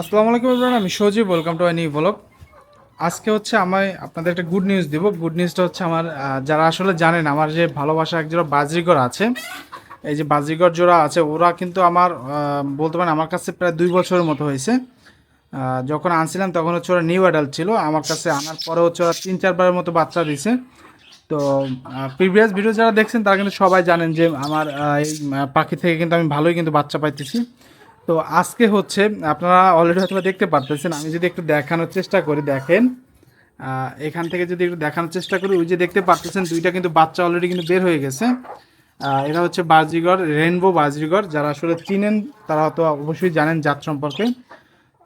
আসসালামু আলাইকুম এভরিওয়ান আমি Sajib welcome to new blog আজকে হচ্ছে আমি আপনাদের একটা গুড নিউজ দিব। গুড নিউজটা হচ্ছে আমার যারা আসলে জানেন, আমার যে ভালোবাসা এক জোড়া বাজরিগর আছে, এই যে বাজরিগর জোড়া আছে, ওরা কিন্তু আমার বলতে পারেন আমার কাছে প্রায় দুই বছরের মতো হয়েছে। যখন আনছিলাম তখন হচ্ছে ওরা নিউ অ্যাডাল্ট ছিল, আমার কাছে আনার পরে হচ্ছে ওরা তিন চারবারের মতো বাচ্চা দিছে। তো প্রিভিয়াস ভিডিও যারা দেখছেন, তারা কিন্তু সবাই জানেন যে আমার এই পাখি থেকে কিন্তু আমি ভালোই কিন্তু বাচ্চা পাইতেছি। তো আজকে হচ্ছে আপনারা অলরেডি হয়তো দেখতে পারতেছেন আমি যদি একটু দেখানোর চেষ্টা করি দেখেন। এখান থেকে যদি একটু দেখানোর চেষ্টা করি ওই যে দেখতে পারতেছেন দুইটা কিন্তু বাচ্চা অলরেডি কিন্তু বের হয়ে গেছে। এরা হচ্ছে বাজরিগর রেনবো বাজরিগর যারা আসলে চিনেন তারা তো অবশ্যই জানেন জাত সম্পর্কে।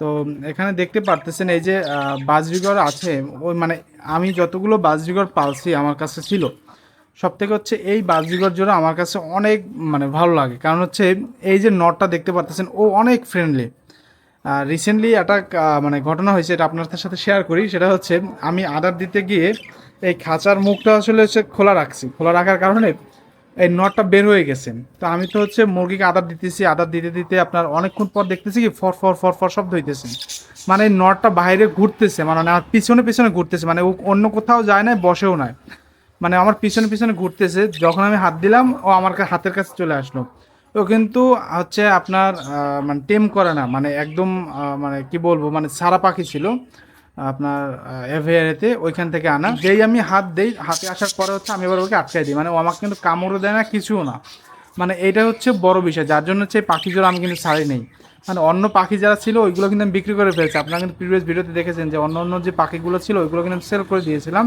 তো এখানে দেখতে পারতেছেন এই যে আহ, বাজরিগর আছে ওই মানে আমি যতগুলো বাজরিগর পালছি আমার কাছে ছিল সব থেকে হচ্ছে এই বাজরিগর জোড়া আমার কাছে অনেক মানে ভালো লাগে। কারণ হচ্ছে এই যে নটটা দেখতে পারতেছেন, ও অনেক ফ্রেন্ডলি রিসেন্টলি একটা মানে ঘটনা হয়েছে, এটা আপনাদের সাথে শেয়ার করি। সেটা হচ্ছে আমি আদার দিতে গিয়ে এই খাঁচার মুখটা আসলে হচ্ছে খোলা রাখছি। খোলা রাখার কারণে এই নটটা বের হয়ে গেছে। তো আমি তো হচ্ছে মুরগিকে আদার দিতেছি আদার দিতে দিতে আপনার অনেকক্ষণ পর দেখতেছি কি ফর ফর ফর ফর শব্দ হইতেছে। মানে নটটা বাইরে ঘুরতেছে মানে পিছনে পিছনে ঘুরতেছে। মানে ও অন্য কোথাও যায় না বসেও নাই। মানে আমার পিছনে পিছনে ঘুরতেছে, যখন আমি হাত দিলাম, ও আমার হাতের কাছে চলে আসলো। ও কিন্তু হচ্ছে আপনার মানে টেম করে না মানে একদম মানে কি বলব মানে সারা পাখি ছিল, আপনার এভিয়ারিতে, ওইখান থেকে আনা। যেই আমি হাত দেই, হাতে আসার পরে হচ্ছে আমি এবার ওকে আটকাই দিই মানে ও আমাকে কিন্তু কামড়ও দেয় না, কিছুও না। মানে এটা হচ্ছে বড় বিষয়, যার জন্য হচ্ছে পাখি জোড়া আমি কিন্তু ছাড়ি নেই। মানে অন্য পাখি যারা ছিল, ওইগুলো কিন্তু আমি বিক্রি করে ফেলেছি। আপনারা কিন্তু প্রিভিয়াস ভিডিওতে দেখেছেন যে অন্য অন্য যে পাখিগুলো ছিল, ওইগুলো কিন্তু সেল করে দিয়েছিলাম।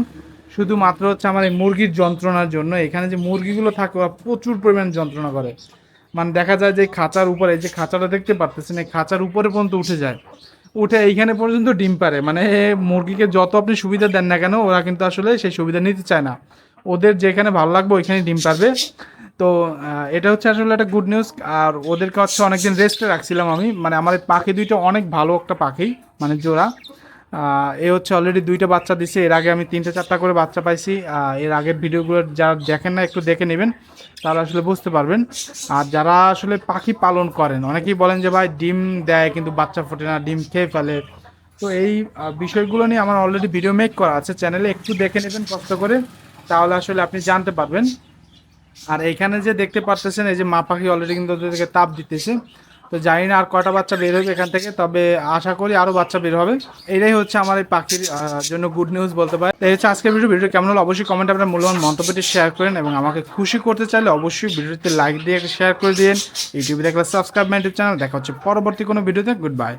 শুধুমাত্র হচ্ছে আমার এই মুরগির যন্ত্রণার জন্য। এখানে যে মুরগিগুলো থাকে, ওরা প্রচুর পরিমাণ যন্ত্রণা করে। মানে দেখা যায় যে খাঁচার উপরে, এই যে খাঁচাটা দেখতে পারতেছেন, এই খাঁচার উপরে পর্যন্ত উঠে যায়। উঠে এইখানে পর্যন্ত ডিম পারে মানে মুরগিকে যত আপনি সুবিধা দেন না কেন, ওরা কিন্তু আসলে সেই সুবিধা নিতে চায় না। ওদের যেখানে ভালো লাগবে ওইখানে ডিম পারবে তো এটা হচ্ছে আসলে একটা গুড নিউজ আর ওদেরকে হচ্ছে অনেকদিন রেস্টে রাখছিলাম আমি। মানে আমার পাখি দুইটা অনেক ভালো একটা পাখি মানে জোড়া। এ হচ্ছে অলরেডি দুইটা বাচ্চা দিছে, এর আগে আমি তিনটে চারটা করে বাচ্চা পাইছি। এর আগের ভিডিওগুলো যারা দেখেন না, একটু দেখে নেবেন তারা আসলে বুঝতে পারবেন। আর যারা আসলে পাখি পালন করেন, অনেকেই বলেন যে, ভাই, ডিম দেয় কিন্তু বাচ্চা ফোটে না, ডিম খেয়ে ফেলে। তো এই বিষয়গুলো নিয়ে আমার অলরেডি ভিডিও মেক করা আছে চ্যানেলে একটু দেখে নেবেন, কষ্ট করে। তাহলে আসলে আপনি জানতে পারবেন। আর এইখানে যে দেখতে পারতেছেন, এই যে মা পাখি অলরেডি কিন্তু ওদেরকে তাপ দিতেছে। তো জানি না আর কয়টা বাচ্চা বের হবে এখান থেকে, তবে আশা করি আরও বাচ্চা বের হবে। এটাই হচ্ছে আমার এই পাখির জন্য গুড নিউজ বলতে পারে তো এই হচ্ছে আজকের ভিডিও ভিডিও কেমন হলো অবশ্যই কমেন্ট আপনার মূল্যবান মন্তব্যটি শেয়ার করেন এবং আমাকে খুশি করতে চাইলে অবশ্যই ভিডিওতে লাইক দিয়ে শেয়ার করে দিন ইউটিউবে দেখলে সাবস্ক্রাইব মাই চ্যানেল দেখা হচ্ছে পরবর্তী কোনো ভিডিওতে গুড বাই